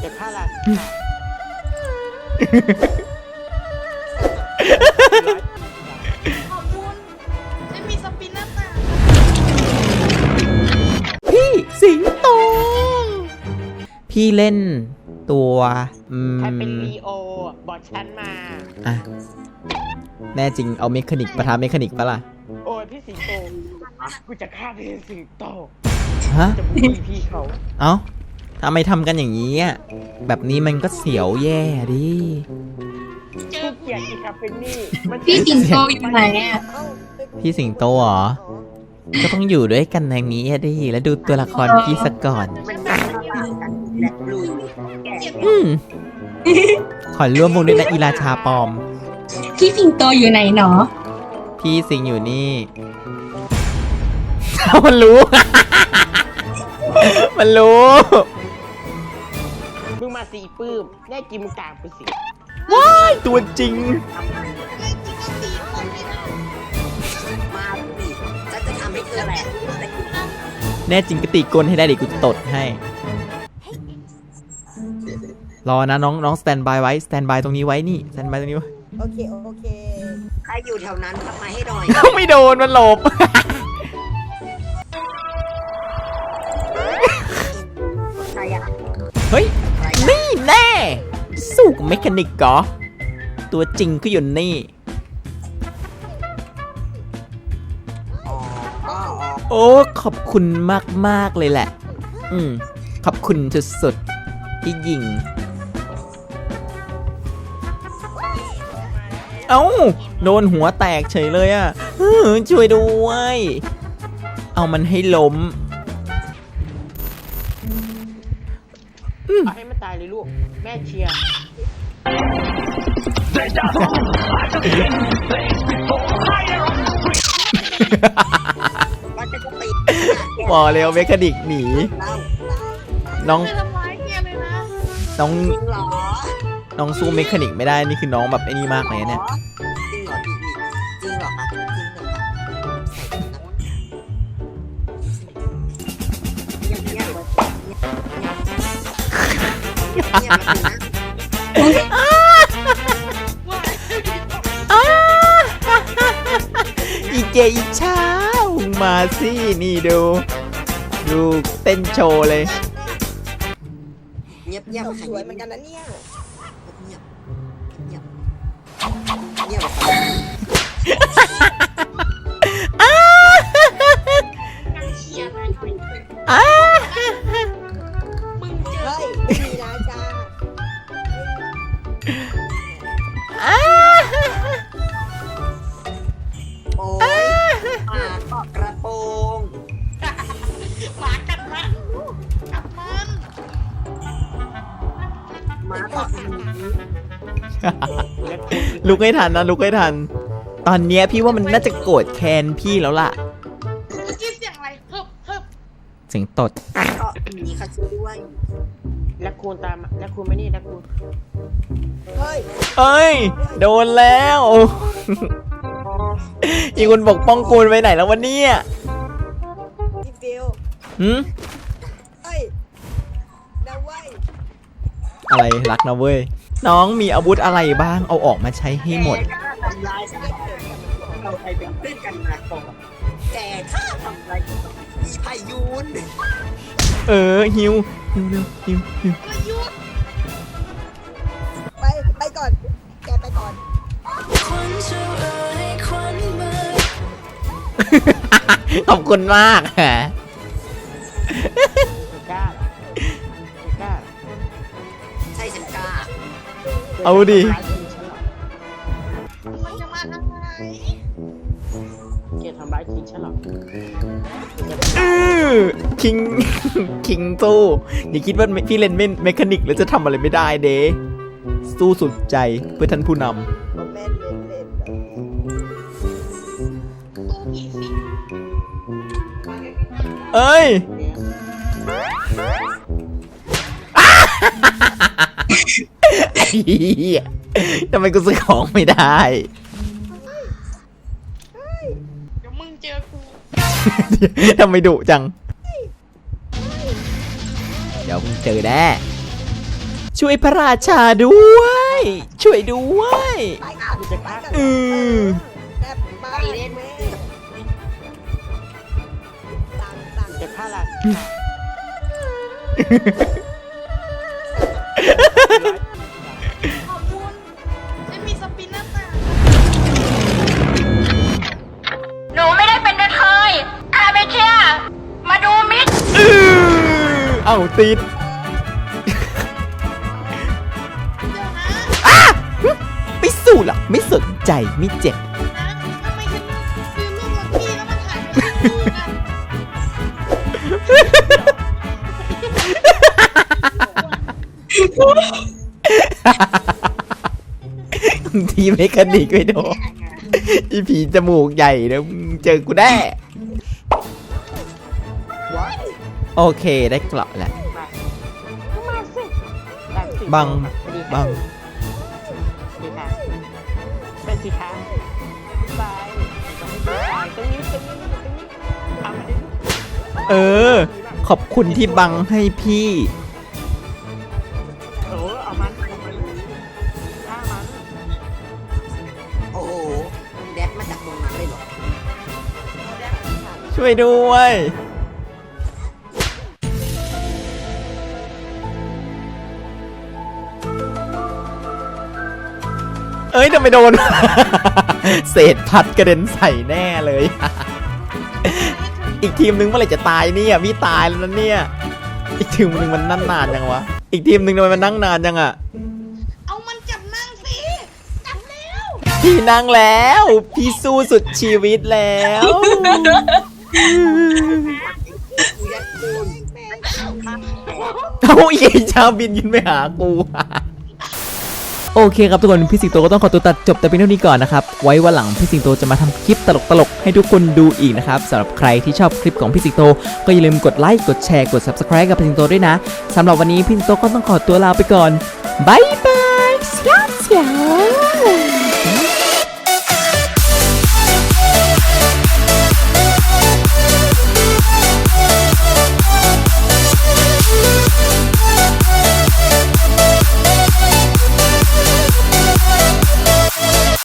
เก็บค่าละค่ะขอบคุณไม่มีสปินเนอร์ต่างพี่สิงโต พี่เล่นตัวอืมใครเป็นลีโอ บอกฉันมา อะแน่จริงเอาเมคานิกประทาเมคานิกปะล่ะ โอ้ยพี่สิงโต กูจะฆ่าพี่สิงโต ฮะ จะบูลลี่พี่เขา เอ้า ทำไมทำกันอย่างนี้อะแบบนี้มันก็เสียวแย่ดิกูเกลียดอีกครับเป็นนี่มันพี่สิงโตอยู่ไหนอะพี่สิงโตเหรอก็ต้องอยู่ด้วยกันในนี้อะดิแล้วดูตัวละครพี่สกก่อนอืมขอร่วมวงด้วยนะอีราชาปลอม พี่สิงโตอยู่ไหนหนอ พี่สิงอยู่นี่มันรู้ มันรู้มึงมา สีปื้มแน่จริงมึงกลางไปสิว้ายตัวจริง มาสิฉันจะทำให้เธอแหละแน่จริงก็ตีก้นให้ได้ดิกูจะตดให้ รอนะน้องน้องสแตนบายไว้สแตนบายตรงนี้ไว้นี่สแตนบายตรงนี้ไว้ โอเค โอเค ใครอยู่แถวนั้นทำมาให้หน่อย ไม่โดนมันหลบ ใครอะเฮ้ยใครอะนี่ แน่ สู้กับเมคานิกเหรอ ตัวจริงก็อยู่นี่ โอ้ ขอบคุณมากมาก ๆ เลยแหละ อืม ขอบคุณสุดๆที่ยิง เอ้า โดนหัวแตกเฉยเลยอะ่ะช่วยด้วย เอามันให้ล้ม เอาให้มันตายเลยลูก แม่เชียร์ว่าจะตีบอกเลยว่าเมคานิกหนีเล่าน้องไม่ทำร้ายแกเลยนะน้อง จริงเหรอน้องสู้เมคานิกไม่ได้ นี่คือน้องแบบไอ้นี่มากเลยนะเนี่ยจริง อีเจอีเช้ามาสินี่ดู ดูเต้นโชว์เลย เงียบเงียบสวยเหมือนกันนะเนี่ย เงียบเงียบเงียบเงียบ ละกูลุกให้ทันนะลุกให้ทัน ตอนเนี้ยพี่ว่ามันน่าจะโกรธแค้นพี่แล้วล่ะ เมื่อกี้เสียงอะไรเฮิบเฮิบเสียงตดเกาะหมีค่ะช่วยด้วยและคูณตามและคูณไม่นี่และคูณเฮ้ยเอ้ย โดนแล้ว อีกคนปกป้องกูนไปไหนแล้ววันนี้พี่ฟิวหืมเฮ้ยนะเว้ยอะไรรักนะเว้ย น้องมีอาวุธอะไรบ้างเอาออกมาใช้ให้หมด แกกล้าทำร้ายฉันเหรอเราไปเป็นเพื่อนกันนะก่อนแกข้าทำอะไรกับพี่พายุนเออหิวหิวเร็วหิวหิวประยุทธ์ไปไปก่อน แกไปก่อน ขอบคุณมากฮะ เอาดิร้ายจริงฉันเหรอมันจะมาทำไมเกลียดทำร้ายจริงฉันเหรออือคิง คิงสู้อย่าคิดว่าพี่เล่นเมนเมคานิกแล้วจะทำอะไรไม่ได้เด้สู้สุดใจเพื่อท่านผู้นแม่นเล่นเล่นตู้ผีสิงำเอ้ยเนี่ยไอ้เหี้ย ทำไมกูซื้อของไม่ได้ เดี๋ยวมึงเจอกูทำไมดุจัง เดี๋ยวมึงเจอแน่ช่วยพระราชาด้วย ช่วยด้วยไปกันไปกันอือแซ่บมากแม่ตังตังจะฆ่าละ เอ้าติดเดี๋ยวนะอะไม่สู้หรอกไม่สนใจไม่เจ็บนะทำไมฉันซื้อลูกรถพี่แล้วมันหายไปไหนอะทีเมคานิกไม่โดนอีผีจมูกใหญ่เดี๋ยวมึงเจอกูแน่ว้าย โอเคได้เกราะแล้วมาก็มาสิได้สิบังสวัสดีค่ะบังสวัสดีค่ะเป็นสิคะบายบายตรงนี้ตรงนี้ตรงนี้ทำมาดิเออ ขอบคุณที่บังให้พี่โอ้เอามันเอามันฆ่ามันโอ้โหแดดมาจากตรงนั้นเลยเหรอช่วยด้วย เอ้ยทำไมโดน เศษพัดกระเด็นใส่แน่เลย อีกทีมนึงเมื่อไหร่จะตายเนี่ยพี่ตายแล้วนะเนี่ย อีกทีมนึงมันนั่งนานยังวะ อีกทีมนึงทำไมมันนั่งนานยังอะเอามันจับนั่งสิจับแล้วพี่นั่งแล้ว พี่สู้สุดชีวิตแล้วกูยัดกูนเอาเย่ชาวบินยินไปหากู โอเคครับทุกคนพี่สิงโตก็ต้องขอตัวตัดจบแต่เพียงเท่านี้ก่อนนะครับ ไว้วันหลังพี่สิงโตจะมาทำคลิปตลกๆ ให้ทุกคนดูอีกนะครับสำหรับใครที่ชอบคลิปของพี่สิงโต ก็อย่าลืมกดไลค์กดแชร์กด subscribe กับพี่สิงโตด้วยนะสำหรับวันนี้พี่สิงโตก็ต้องขอตัวลาไปก่อนบายบายสยามสยาม